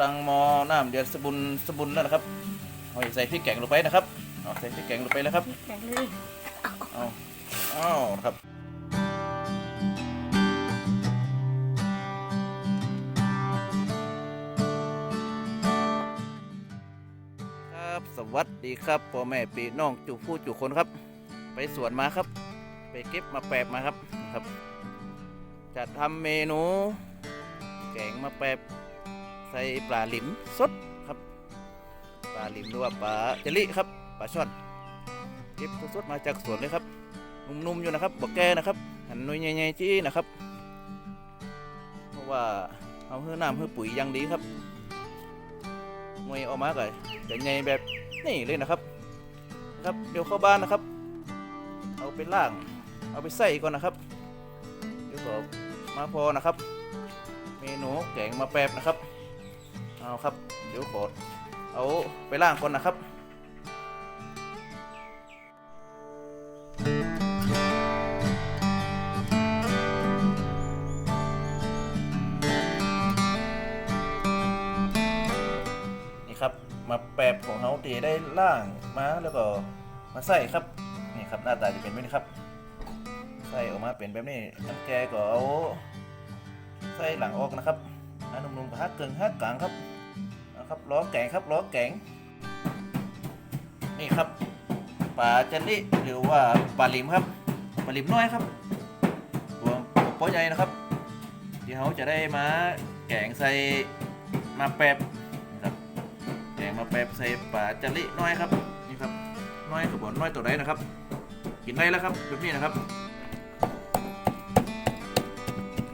ตังหมอน้ำเดือดสบุนสบุนแล้วนะครับเอาใส่พริกแกงลงไปนะครับเอาใส่พริกแกงลงไปแล้วครับแข็งเลยเอาเอานะครับครับสวัสดีครับพ่อแม่พี่น้องจู่ผู้จู่คนครับ ไปสวนมาครับ ไปเก็บมาแปบมาครับครับจะทำเมนู แกงมาแปบ ใส่ปลาหลิมสดครับ ปลาหลิมหรือว่าปลาเจลิครับ ปลาช่อนเก็บสดๆมาจากสวนเลยครับ นุ่มๆอยู่นะครับบอกแก่นะครับ หันนุ่ยใหญ่ๆจี้นะครับ เพราะว่าเอาเพื่อน้ำเพื่อปุ๋ยยังดีครับมวยออกมาก็จะใหญ่แบบนี่เลยนะครับนะครับเดี๋ยวเข้าบ้านนะครับ เอาไปล่าง เอาไปใส่ก่อนนะครับ เดี๋ยวก็มาพอนะครับ เมนูแกงมาแปบนะครับ เอาครับ เดี๋ยวขอเอาไปล่างก่อนนะครับนี่ครับมาแปบของเขาตีได้ล่างมาแล้วก็มาใส่ครับนี่ครับหน้าตาจะเป็นแบบนี้ครับ ใส่ออกมาเป็นแบบนี้น้ำแกก็เอาใส่หลังออกนะครับอันนุ่มๆกับฮักเกิงฮักกลางครับ ครับล้อแกงครับล้อแกงนี่ครับปลาจันนี่หรือว่าปลาลิมครับปลาลิมน้อยครับตัวตัวใหญ่นะครับที่เขาจะได้มาแกงใส่มาแปบนะครับแกงมาแปบใส่ปลาจันนี่น้อยครับนี่ครับน้อยกับบนน้อยตัวใดนะครับ กินได้แล้วครับแบบนี้นะครับ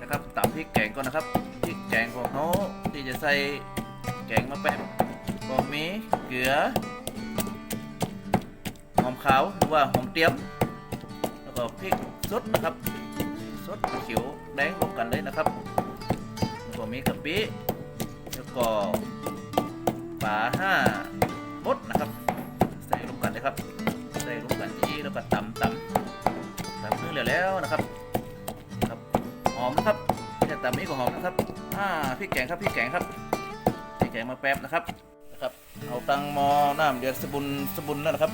นะครับตามพริกแกงก่อนนะครับพริกแกงของเขาที่จะใส่ แกงมาแปบก็มีเกลือหอมขาวหรือว่าหอมเตรียม แล้วก็พริกสดนะครับสดเขียวแดงรวมกันเลยนะครับแล้วก็มีกะปิแล้วก็ปลาห้ามดนะครับ ใส่รวมกันเลยครับ ใส่รวมกันอีกแล้วก็ตำตำตำเพื่อเหลือแล้วนะครับครับหอมนะครับไม่ใช่ตำนี้ก็หอมนะครับอ่าพริกแกงครับพริกแกงครับ พริกแกงมาแป๊บนะครับนะครับ เอาตังมอน้ำเดือดสบุนสบุนแล้วนะครับ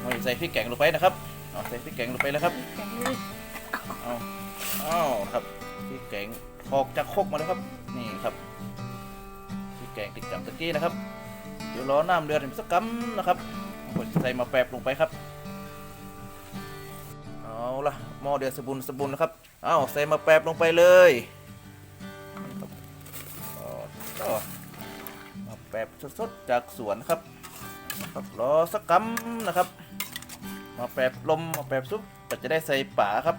เอาใส่พริกแกงลงไปนะครับเอาใส่พริกแกงลงไปแล้วครับเอาเอาครับพริกแกงออกจากคกมาแล้วครับ นี่ครับพริกแกงติดกับตะกี้นะครับ เดี๋ยวรอน้ำเดือดสักกัำนะครับกดใส่มาแปบลงไปครับเอาละหม้อเดือดสบุนสบุนนะครับเอาใส่มาแปบลงไปเลย แปบสดๆจากสวนครับครับรอสักกัำนะครับ มาแปบลมมาแปบซุปก็จะได้ใส่ป่าครับ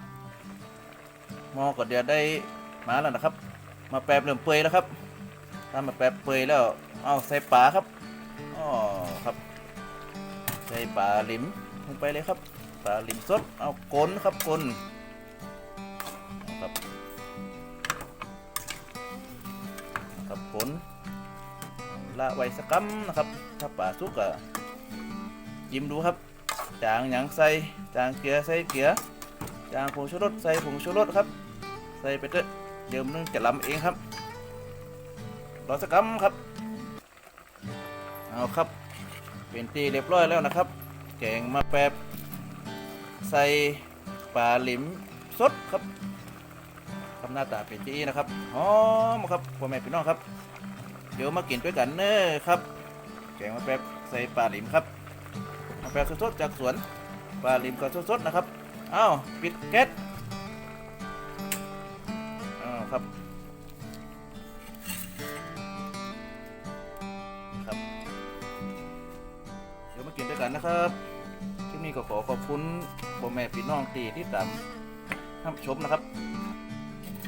มอก็เดือดได้มาแล้วนะครับ มาแปบเริ่มเปื่อยแล้วครับถ้ามาแปบเปื่อยแล้วเอาใส่ป่าครับอ๋อครับ ใส่ป่าลิมลงไปเลยครับป่าลิมสดเอากลนครับกลนครับครับกลน ละไว้สักกัำนะครับ ถ้าป่าสุกก็ยิ้มดูครับ จางหยังใส่จางเกลือใส่เกลือจางผงชูรสใส่ผงชูรสครับ ใส่ไปเถอะเดี๋ยวมันจะล้ำเองครับรอสักคำครับ เอาครับ เป็นตีเรียบร้อยแล้วนะครับ แกงมาแปบใส่ปลาหลิมสดครับทำหน้าตาเป็นที่นะครับหอมครับพ่อแม่พี่น้องครับ เดี๋ยวมากินด้วยกันเน้อครับแกงมาแปบใส่ปลาหลิมครับมาแปลสดๆจากสวนปลาลิมก็สดๆนะครับอ้าวปิดแก๊สอ้าวครับครับเดี๋ยวมากินด้วยกันนะครับคลิปนี้ก็ขอขอบคุณพ่อแม่พี่น้องที่ที่ตามรับชมนะครับ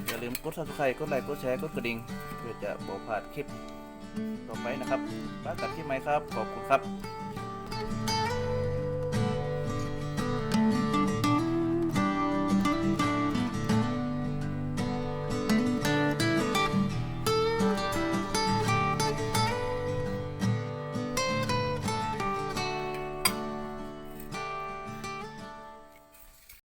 อย่าลืมกด subscribe กดไลค์ กดแชร์ กดกระดิ่ง เพื่อจะบอกพลาดคลิป ต่อไปนะครับปากัดที่ไหมครับ ขอบคุณครับ